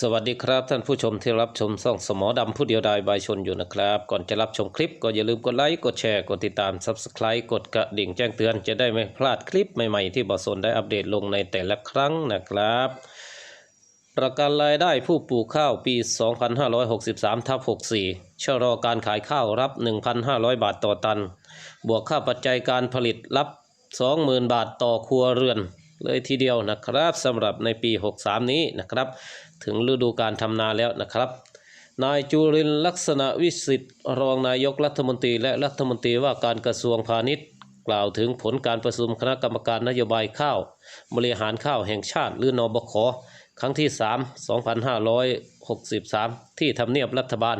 สวัสดีครับท่านผู้ชมที่รับชมส่องสมอดำผู้เดียวดายใบชนอยู่นะครับ ก่อนจะรับชมคลิปก็อย่าลืมกดไลค์กดแชร์กดติดตาม Subscribe กดกระดิ่งแจ้งเตือนจะได้ไม่พลาดคลิปใหม่ๆที่บอสนได้อัปเดตลงในแต่ละครั้งนะครับ ประกันรายได้ผู้ปลูกข้าวปี 2563ทับ64ชะลอการขายข้าวรับ 1,500 บาทต่อตัน บวกค่าปัจจัยการผลิตรับ 20,000 บาทต่อครัวเรือนเลยทีเดียวนะครับสำหรับในปี 63 นี้นะครับ ถึงฤดูการทำนาแล้วนะครับ นายจุรินลักษณะวิสิทธิ์รองนายกรัฐมนตรีและรัฐมนตรีว่าการกระทรวงพาณิชย์ กล่าวถึงผลการประชุมคณะกรรมการนโยบายข้าว บริหารข้าวแห่งชาติ หรือนอบคครั้งที่ 3 2563 ที่ทำเนียบรัฐบาล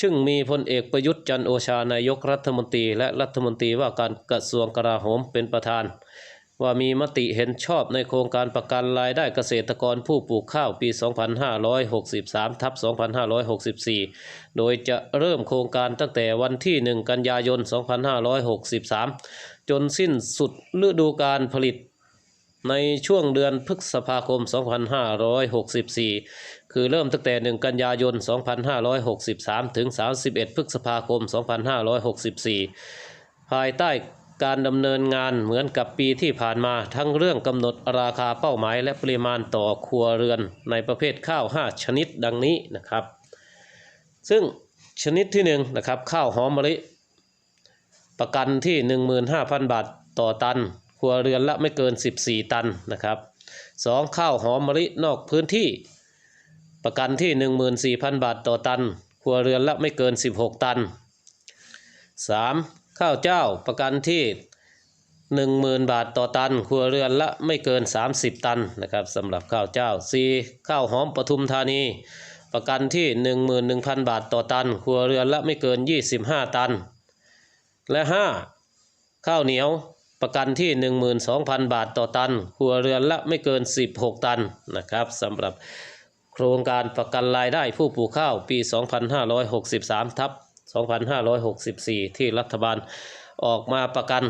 ซึ่งมีพลเอกประยุทธ์จันโอชานายกรัฐมนตรีและรัฐมนตรีว่าการกระทรวงกลาโหมเป็นประธาน ว่ามีมติเห็นชอบในโครงการประกันรายได้เกษตรกรผู้ปลูกข้าวปี 2563ทับ2564 โดยจะเริ่มโครงการตั้งแต่วันที่ 1 กันยายน 2563 จนสิ้นสุดฤดูการผลิต ในช่วงเดือนพฤษภาคม 2564 คือเริ่มตั้งแต่ 1 กันยายน 2563 ถึง 31 พฤษภาคม 2564 ภายใต้การดำเนินงานเหมือนกับปีที่ผ่านมาทั้งเรื่องกำหนดราคาเป้าหมายและปริมาณต่อครัวเรือนในประเภทข้าว 5 ชนิดดังนี้นะครับ ซึ่งชนิดที่1นะครับข้าวหอมมะลิประกันที่ 15,000 บาทต่อตัน รัวเรือนละไม่เกิน 14 ตันนะครับ 2. ข้าวหอมมะลินอกพื้นที่ ประกันที่ 14,000 บาทต่อตัน ครัวเรือนละไม่เกิน 16 ตัน 3. ข้าวเจ้าประกันที่ 10,000 บาทต่อตัน ครัวเรือนละไม่เกิน 30 ตันนะครับสำหรับข้าวเจ้า 4. ข้าวหอมปทุมธานี ประกันที่ 11,000 บาทต่อตัน ครัวเรือนละไม่เกิน 25 ตัน และ 5. ข้าวเหนียว ประกันที่ 12,000 บาทต่อตัน ครัวเรือนละไม่เกิน 16 ตันนะครับสำหรับโครงการประกันรายได้ผู้ปลูกข้าวปี 2563 ทับ 2564 ที่รัฐบาลออกมาประกัน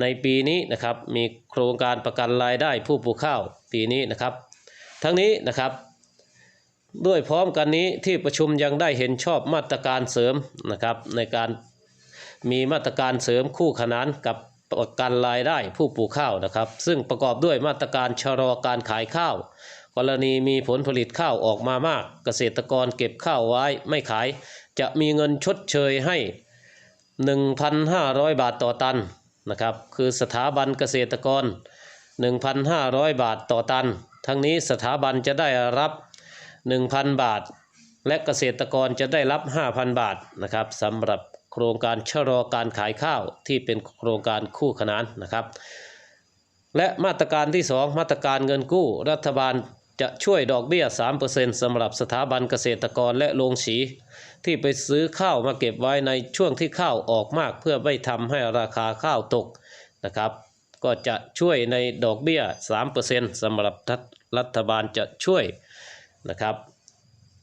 ในปีนี้นะครับมีโครงการประกันรายได้ผู้ปลูกข้าวปีนี้นะครับ ทั้งนี้นะครับด้วยพร้อมกันนี้ที่ประชุมยังได้เห็นชอบมาตรการเสริมนะครับในการมีมาตรการเสริมคู่ขนานกับ ประกันรายได้ผู้ปลูกข้าวนะครับ ซึ่งประกอบด้วยมาตรการชะลอการขายข้าว กรณีมีผลผลิตข้าวออกมามาก เกษตรกรเก็บข้าวไว้ไม่ขาย จะมีเงินชดเชยให้ 1,500 บาทต่อตันนะครับคือสถาบันเกษตรกร 1,500 บาทต่อตัน ทั้งนี้สถาบันจะได้รับ 1,000 บาท และเกษตรกรจะได้รับ 5,000 บาทนะครับสำหรับ โครงการชะลอการขายข้าวที่เป็นโครงการคู่ขนานนะครับ และมาตรการที่ 2 มาตรการเงินกู้ รัฐบาลจะช่วยดอกเบี้ย 3%สำหรับสถาบันเกษตรกรและโรงสี ที่ไปซื้อข้าวมาเก็บไว้ในช่วงที่ข้าวออกมากเพื่อไม่ทำให้ราคาข้าวตกนะครับ ก็จะช่วยในดอกเบี้ย 3%สำหรับรัฐบาลจะช่วยนะครับ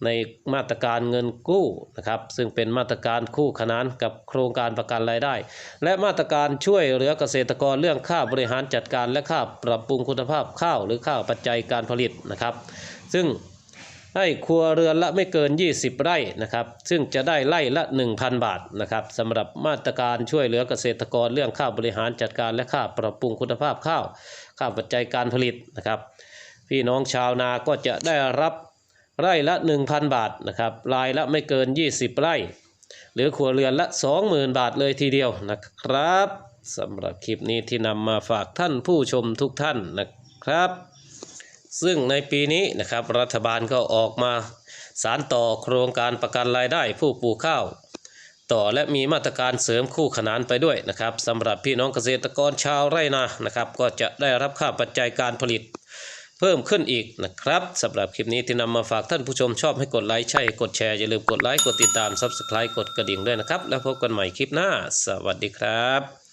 ในมาตรการเงินกู้นะครับซึ่งเป็นมาตรการคู่ขนานกับโครงการประกันรายได้ และมาตรการช่วยเหลือเกษตรกรเรื่องค่าบริหารจัดการและค่าปรับปรุงคุณภาพข้าวหรือค่าปัจจัยการผลิตนะครับ ซึ่งให้ครัวเรือนละไม่เกิน 20 ไร่นะครับ ซึ่งจะได้ไร่ละ 1,000 บาทนะครับสำหรับมาตรการช่วยเหลือเกษตรกรเรื่องค่าบริหารจัดการและค่าปรับปรุงคุณภาพข้าว ค่าปัจจัยการผลิตนะครับ พี่น้องชาวนาก็จะได้รับ ไร่ละ 1,000 บาทนะครับรายละไม่เกิน 20 ไร่ หรือครัวเรือนละ 20,000 บาทเลยทีเดียวนะครับสำหรับคลิปนี้ที่นำมาฝากท่านผู้ชมทุกท่านนะครับ ซึ่งในปีนี้นะครับรัฐบาลก็ออกมาสารต่อโครงการประกันรายได้ผู้ปลูกข้าว ต่อและมีมาตรการเสริมคู่ขนานไปด้วยนะครับสำหรับพี่น้องเกษตรกรชาวไร่นานะครับ ก็จะได้รับค่าปัจจัยการผลิต เพิ่มขึ้นอีกนะครับสำหรับคลิปนี้ที่นำมาฝากท่านผู้ชมชอบให้กดไลค์ใช่กดแชร์อย่าลืมกดไลค์กดติดตาม Subscribe กดกระดิ่งด้วยนะครับ แล้วพบกันใหม่คลิปหน้า สวัสดีครับ